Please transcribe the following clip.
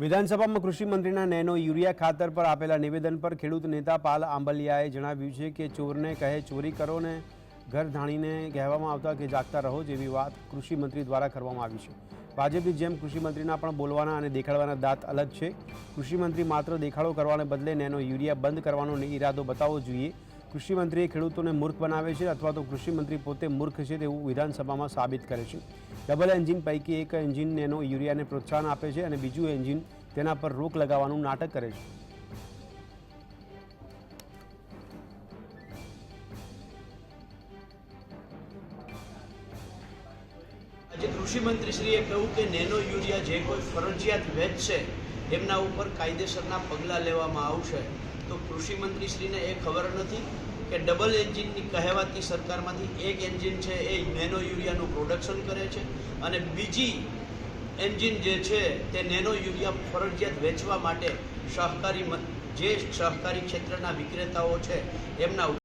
વિધાનસભામાં કૃષિમંત્રીના nano urea ખાતર પર આપેલા નિવેદન પર ખેડૂત નેતા પાલ આંબલિયાએ જણાવ્યું છે કે ચોરને કહે ચોરી કરો ને ઘર ધાણીને કહેવામાં આવતા કે જાગતા રહો જેવી વાત કૃષિમંત્રી દ્વારા કરવામાં આવી છે. ભાજપની જેમ કૃષિમંત્રીના પણ બોલવાના અને દેખાડવાના દાંત અલગ છે. કૃષિમંત્રી માત્ર દેખાડો કરવાને બદલે નેનો યુરિયા બંધ કરવાનો ઈરાદો બતાવવો જોઈએ. કૃષિ મંત્રીએ ખેડૂતોને મૂર્ખ બનાવે છે અથવા તો કૃષિમંત્રી પોતે મૂર્ખ છે તેવું વિધાનસભામાં સાબિત કરે છે. ડબલ એન્જિન પૈકી એક એન્જિન નેનો યુરિયાને પ્રોત્સાહન આપે છે અને બીજું એન્જિન તેના પર રોક લગાવવાનું નાટક કરે છે. આજે કૃષિ મંત્રીશ્રીએ કહ્યું કે નેનો યુરિયા જે કોઈ ફરજિયાત વેચશે એમના ઉપર કાયદેસરના પગલાં લેવામાં આવશે. તો કૃષિ મંત્રીશ્રીને એ ખબર નથી કે ડબલ એન્જિનની કહેવાતી સરકારમાંથી એક એન્જિન છે એ નેનો યુરિયાનું પ્રોડક્શન કરે છે અને બીજી એન્જિન જે છે તે નેનો યુરિયા ફરજિયાત વેચવા માટે સહકારી જે સહકારી ક્ષેત્રના વિક્રેતાઓ છે, એમના